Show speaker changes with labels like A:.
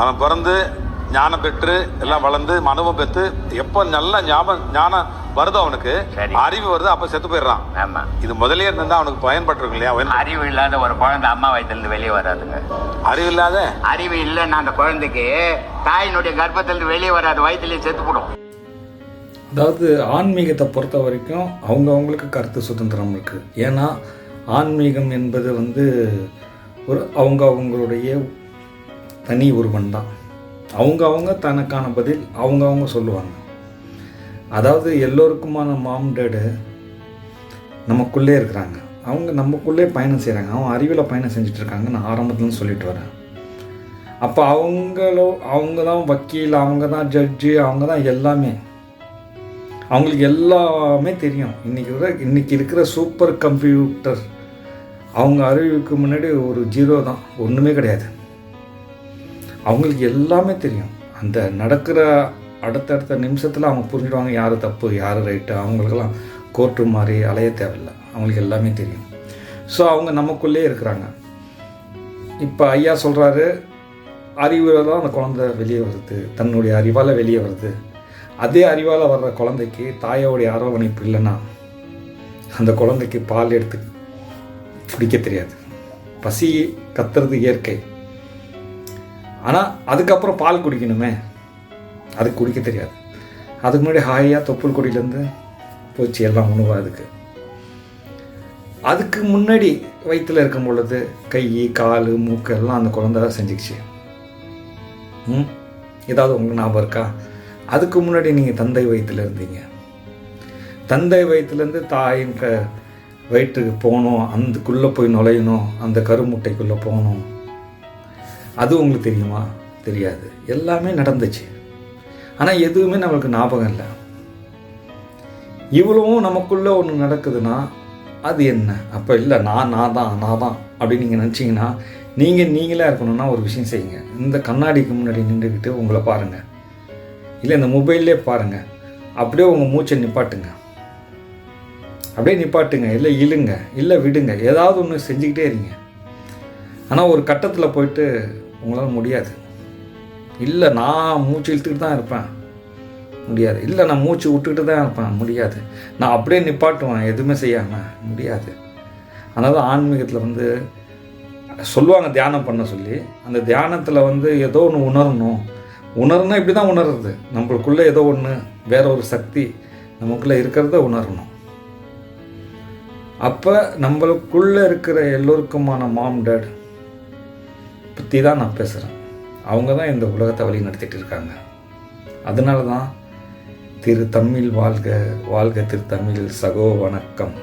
A: அவன் பிறந்து ஞானம் பெற்று எல்லாம் வளர்ந்து மனுவம் பெற்று எப்போ நல்ல ஞாபகம் ஞானம் வருதோ அவனுக்கு. அறிவு வருது அப்ப செத்து போயிடுறான்.
B: ஆமா.
A: இது முதலே இருந்தா அவனுக்கு பயன்பட்டிருக்கும் இல்லையா? அவன்
B: அறிவு இல்லாத ஒரு குழந்தை அம்மா வயிற்றுலேருந்து வெளியே வராதுங்க.
A: அறிவு இல்லாத?
B: அறிவு இல்லைன்னா அந்த குழந்தைக்கு தாயினுடைய கர்ப்பத்திலிருந்து வெளியே வராது வயிற்றுலேயே செத்து போடும்.
C: அதாவது ஆன்மீகத்தை பொறுத்த வரைக்கும் அவங்கவங்களுக்கு கருத்து சுதந்திரம் இருக்குது ஏன்னா ஆன்மீகம் என்பது வந்து ஒரு அவங்க அவங்களுடைய தனி ஒருவன் தான். அவங்க அவங்க தனக்கான பதில் அவங்க அவங்க சொல்லுவாங்க. அதாவது எல்லோருக்குமான மாம் டேடு நமக்குள்ளே இருக்கிறாங்க. அவங்க நமக்குள்ளே பயணம் செய்கிறாங்க அவங்க அறிவில் பயணம் செஞ்சிட்ருக்காங்க நான் ஆரம்பத்துலேருந்து சொல்லிட்டு வரேன். அப்போ அவங்களோ அவங்க தான் வக்கீல் அவங்க தான் ஜட்ஜு அவங்க தான் எல்லாமே. அவங்களுக்கு எல்லாமே தெரியும். இன்றைக்கி இருக்கிற இன்றைக்கி இருக்கிற சூப்பர் கம்ப்யூட்டர் அவங்க அறிவுக்கு முன்னாடி ஒரு ஜீரோ தான். ஒன்றுமே கிடையாது. அவங்களுக்கு எல்லாமே தெரியும். அந்த நடக்கிற அடுத்தடுத்த நிமிஷத்தில் அவங்க புரிஞ்சிடுவாங்க யார் தப்பு யார் ரைட்டு அவங்களுக்கெல்லாம் கோர்ட்டு மாதிரி அலைய தேவையில்லை. அவங்களுக்கு எல்லாமே தெரியும். ஸோ அவங்க நமக்குள்ளே இருக்கிறாங்க. இப்போ ஐயா சொல்கிறாரு அறிவில் தான் அந்த குழந்தை வெளியே வருது. தன்னுடைய அறிவால் வெளியே வருது. அதே அறிவால் வர்ற குழந்தைக்கு தாயோடைய அரவணைப்பு இல்லைன்னா அந்த குழந்தைக்கு பால் எடுத்து குடிக்க தெரியாது. பசி கத்துறது இயற்கை. ஆனால் அதுக்கப்புறம் பால் குடிக்கணுமே. அதுக்கு குடிக்க தெரியாது. அதுக்கு முன்னாடி ஹாயாக தொப்புள் கொடியிலேருந்து போச்சு எல்லாம் உணவு அதுக்கு. அதுக்கு முன்னாடி வயிற்றில் இருக்கும் பொழுது கை கால் மூக்கு எல்லாம் அந்த குழந்தை தான் செஞ்சுக்கிச்சு. ம்? ஏதாவது உங்களுக்கு ஞாபகம் இருக்கா? அதுக்கு முன்னாடி நீங்கள் தந்தை வயிற்றில் இருந்தீங்க. தந்தை வயிற்றுலேருந்து தாயின் க வயிற்றுக்கு போகணும் அதுக்குள்ளே போய் நுழையணும் அந்த கருமுட்டைக்குள்ளே போகணும். அது உங்களுக்கு தெரியுமா? தெரியாது. எல்லாமே நடந்துச்சு. ஆனால் எதுவுமே நம்மளுக்கு ஞாபகம் இல்லை. இவ்வளவும் நமக்குள்ளே ஒன்று நடக்குதுன்னா அது என்ன? அப்போ இல்லை நான் நான் தான் நான் தான் அப்படின்னு நீங்கள் நினச்சிங்கன்னா நீங்கள் நீங்களே இருக்கணும்னா ஒரு விஷயம் செய்யுங்க. இந்த கண்ணாடிக்கு முன்னாடி நின்றுக்கிட்டு உங்களை பாருங்கள் இல்லை இந்த மொபைல்லே பாருங்கள் அப்படியே உங்கள் மூச்சை நிப்பாட்டுங்க. அப்படியே நிப்பாட்டுங்க. இல்லை இழுங்க. இல்லை விடுங்க. ஏதாவது ஒன்று செஞ்சுக்கிட்டே இருங்க. ஆனால் ஒரு கட்டத்தில் போயிட்டு உங்களால் முடியாது. இல்லை நான் மூச்சு இழுத்துக்கிட்டு தான் இருப்பேன். முடியாது. இல்லை நான் மூச்சு விட்டுக்கிட்டு தான் இருப்பேன். முடியாது. நான் அப்படியே நிப்பாட்டுவேன். எதுவுமே செய்யாமல் முடியாது. அதனால் ஆன்மீகத்தில் வந்து சொல்லுவாங்க தியானம் பண்ண சொல்லி. அந்த தியானத்தில் வந்து ஏதோ ஒன்று உணரணும். உணரணும் இப்படி தான் உணர்றது. நம்மளுக்குள்ளே ஏதோ ஒன்று வேற ஒரு சக்தி நமக்குள்ளே இருக்கிறத உணரணும். அப்போ நம்மளுக்குள்ளே இருக்கிற எல்லோருக்குமான மாம் டேட் பற்றி தான் நான் பேசுகிறேன் அவங்க தான் இந்த உலகத்தை வழி நடத்திட்டு இருக்காங்க. அதனால தான் திரு தமிழ் வாழ்க வாழ்க திரு தமிழ் சகோ வணக்கம்.